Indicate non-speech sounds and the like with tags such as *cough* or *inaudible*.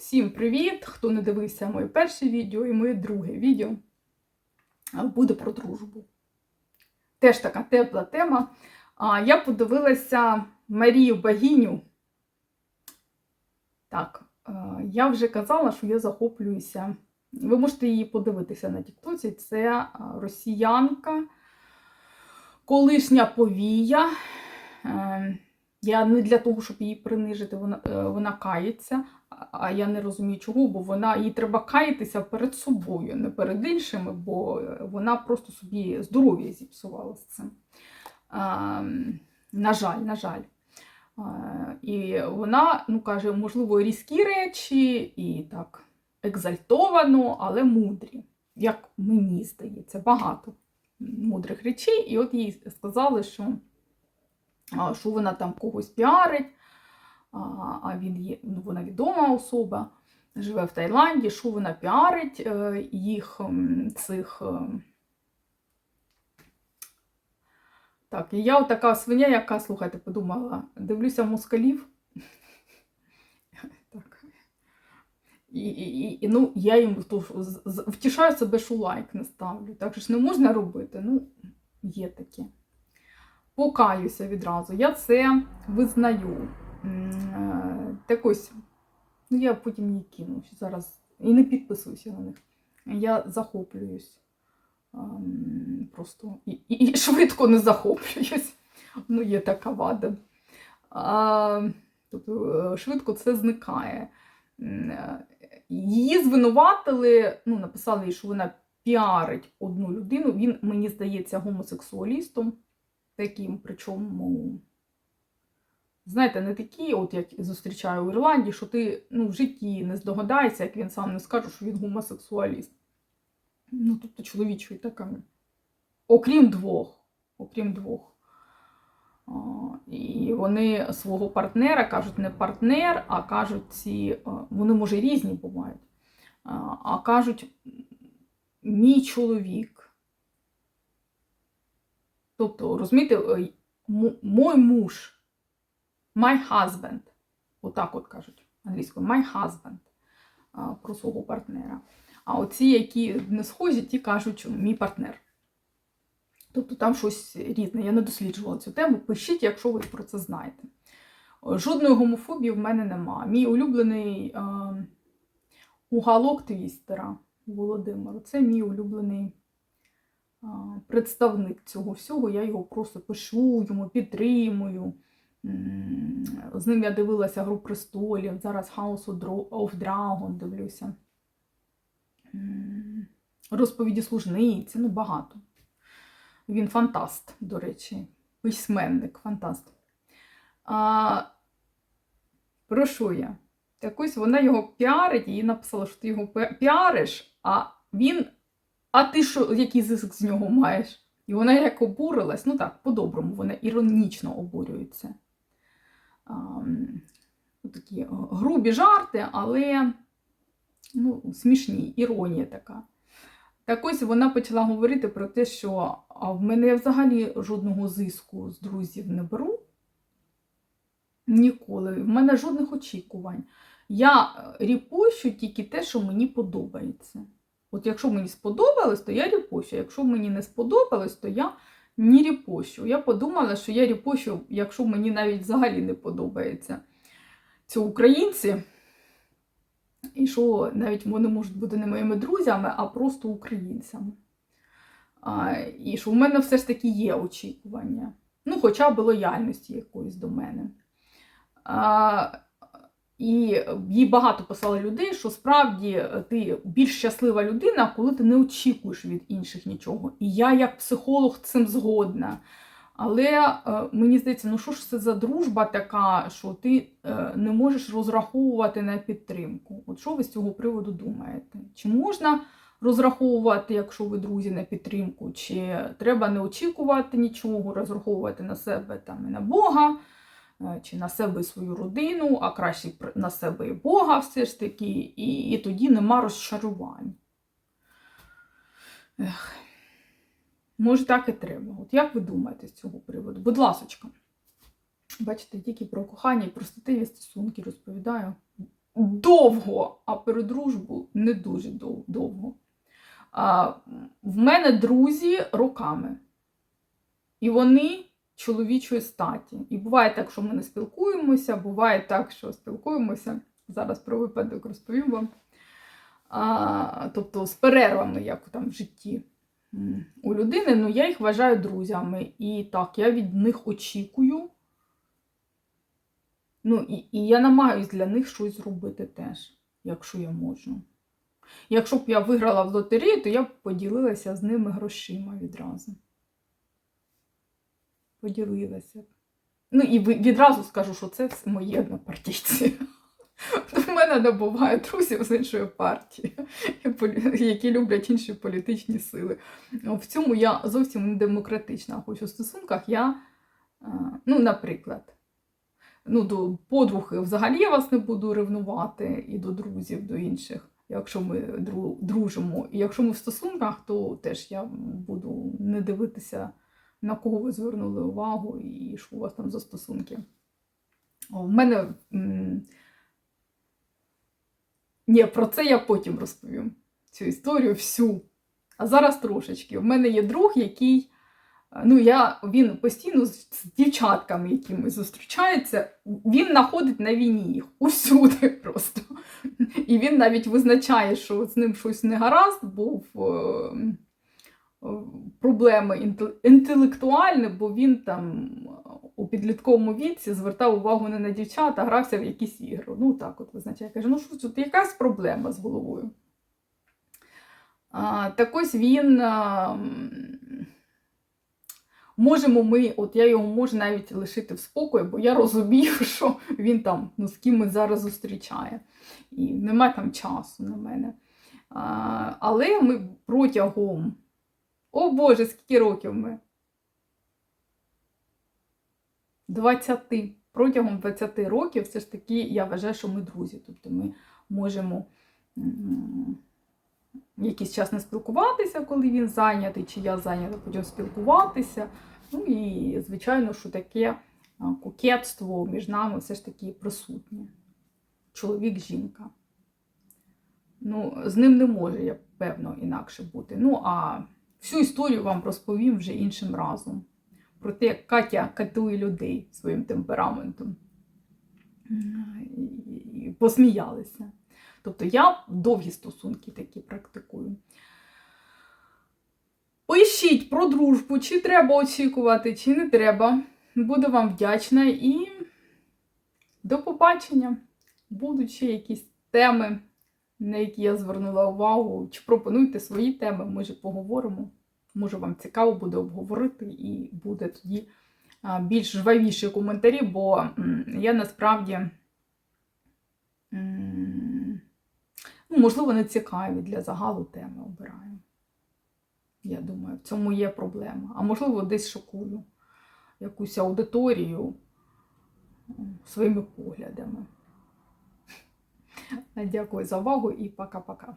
Всім привіт! Хто не дивився моє перше відео і моє друге відео буде про дружбу. Теж така тепла тема. Я подивилася Марію Багіню. Так, я вже казала, що я захоплююся. Ви можете її подивитися на Тіктоці. Це росіянка, колишня повія. Е, Я не для того, щоб її принижити, вона, е, вона кається. А- я не розумію, чого, бо вона їй треба каятися перед собою, не перед іншими, бо е, вона просто собі здоров'я зіпсувала з цим. А, на жаль, на жаль. А, і вона ну, каже, можливо, різкі речі і так екзальтовано, але мудрі. Як мені здається, багато мудрих речей. І от їй сказали, що, що вона там когось піарить а, він є, ну, вона відома особа, живе в Таїланді, що вона піарить е, їх цих. е. Так, і я така свиня, яка, слухайте, подумала, дивлюся москалів. *laughs* Так. І, і, і ну, я їм то, втішаю себе, що лайк не ставлю. Так що ж не можна робити. Ну, є таке. Покаюся відразу. Я це визнаю. Е, Так ось, ну я потім її кину зараз і не підписуюся на них. Я захоплююсь. Ем, Просто і, і, швидко не захоплююсь. Ну, є така вада. А, тобто е, швидко це зникає. Е, Її звинуватили, ну, написали, що вона піарить одну людину. Він, мені здається, гомосексуалістом таким, причому знаєте, не такі, от як зустрічаю в Ірландії, що ти ну, в житті не здогадаєшся, як він сам не скаже, що він гомосексуаліст. Ну, тобто чоловічої така. Окрім двох. Окрім двох. А, І вони свого партнера кажуть не партнер, а кажуть ці, вони може різні бувають. А, А кажуть, мій чоловік. Тобто, розумієте, е, мой муж. My husband. Отак от кажуть англійською. My husband про свого партнера. А оці, які не схожі, ті кажуть, мій партнер. Тобто там щось різне. Я не досліджувала цю тему. Пишіть, якщо ви про це знаєте. Жодної гомофобії в мене нема. Мій улюблений е, уголок твістера Володимир. Це мій улюблений е, представник цього всього. Я його просто пишу, йому підтримую. З ним я дивилася Гру престолів, зараз House of Dragon дивлюся. Розповіді служниці, ну багато. Він фантаст, до речі, письменник, фантаст. А, про що я? Так ось вона його піарить, їй написала, що ти його піариш, а він. А ти що, який зиск з нього маєш? І вона як обурилась, ну так, по-доброму, вона іронічно обурюється. Ам, такі е, грубі жарти, але ну, смішні, іронія така. Так ось вона почала говорити про те, що а в мене взагалі жодного зиску з друзів не беру. Ніколи. В мене жодних очікувань. Я е, ріпощу тільки те, що мені подобається. От якщо мені сподобалось, то я ріпощу. Якщо мені не сподобалось, то я не ріпощу. Я подумала, що я ріпощу, якщо мені навіть взагалі не подобається. Це українці. І що навіть вони можуть бути не моїми друзями, а просто українцями. А, і що в мене все ж таки є очікування. Ну, хоча б лояльності якоїсь до мене. А, і їй багато писало людей, що справді ти більш щаслива людина, коли ти не очікуєш від інших нічого. І я, як психолог, цим згодна. Але е, мені здається, ну що ж це за дружба така, що ти е, не можеш розраховувати на підтримку? От що ви з цього приводу думаєте? Чи можна розраховувати, якщо ви друзі, на підтримку, чи треба не очікувати нічого, розраховувати на себе там і на Бога, е, чи на себе і свою родину, а краще на себе і Бога все ж таки, і, і тоді нема розчарувань. Ех. Може, так і треба. От як ви думаєте з цього приводу? Будь ласочка. Бачите, тільки про кохання і про статеві стосунки розповідаю. довго, а про дружбу не дуже довго. А, в мене друзі роками. І вони чоловічої статі. І буває так, що ми не спілкуємося, буває так, що спілкуємося. Зараз про випадок розповім вам. А, тобто з перервами, як там в житті у людини, ну я їх вважаю друзями. І так, я від них очікую. Ну, і, і я намагаюсь для них щось зробити теж, якщо я можу. Якщо б я виграла в лотерею, то я б поділилася з ними грошима відразу. Поділилася. Ну і відразу скажу, що це мої однопартійці. *laughs* У мене не буває друзів з іншої партії, які люблять інші політичні сили. В цьому я зовсім не демократична. Хоч у стосунках я, е, ну, наприклад, ну, до подруг взагалі я вас не буду ревнувати і до друзів, до інших, якщо ми дружимо. І якщо ми в стосунках, то теж я буду не дивитися, на кого ви звернули увагу і що у вас там за стосунки. В мене. Ні, про це я потім розповім. Цю історію всю. А зараз трошечки. У мене є друг, який. е, Ну, я, він постійно з, дівчатками якимись зустрічається. Він знаходить на війні їх усюди *laughs* просто. І він навіть визначає, що з ним щось не гаразд, е, е, проблеми інтелектуальні, бо він там у підлітковому віці звертав увагу не на дівчат, а грався в якісь ігри. Ну так от визначає. Каже, ну що тут якась проблема з головою. А, так ось він. А, можемо ми, от я його можу навіть лишити в спокої, бо я розумію, *laughs* що він там ну, з кимось зараз зустрічає. І немає там часу на мене. А, але ми протягом. О Боже, скільки років ми? 20. Протягом 20 років все ж таки я вважаю, що ми друзі. Тобто ми можемо якийсь час не спілкуватися, коли він зайнятий, чи я зайнята, потім спілкуватися. Ну і, звичайно, що таке кокетство між нами все ж таки присутнє. Чоловік-жінка. Ну, з ним не може, я певно, інакше бути. Ну, а всю історію вам розповім вже іншим разом. Про те, як Катя катує людей своїм темпераментом. І- посміялися. Тобто я довгі стосунки такі практикую. Пишіть про дружбу, чи треба очікувати, чи не треба. Буду вам вдячна і до побачення. Будуть ще якісь теми, на які я звернула увагу. Чи пропонуйте свої теми, ми же поговоримо. Може, вам цікаво буде обговорити, і буде тоді більш жвавіші коментарі, бо я насправді, ну, можливо, не цікаві для загалу теми обираю. Я думаю, в цьому є проблема. А можливо, десь шокую якусь аудиторію своїми поглядами. Дякую за увагу і пока-пока.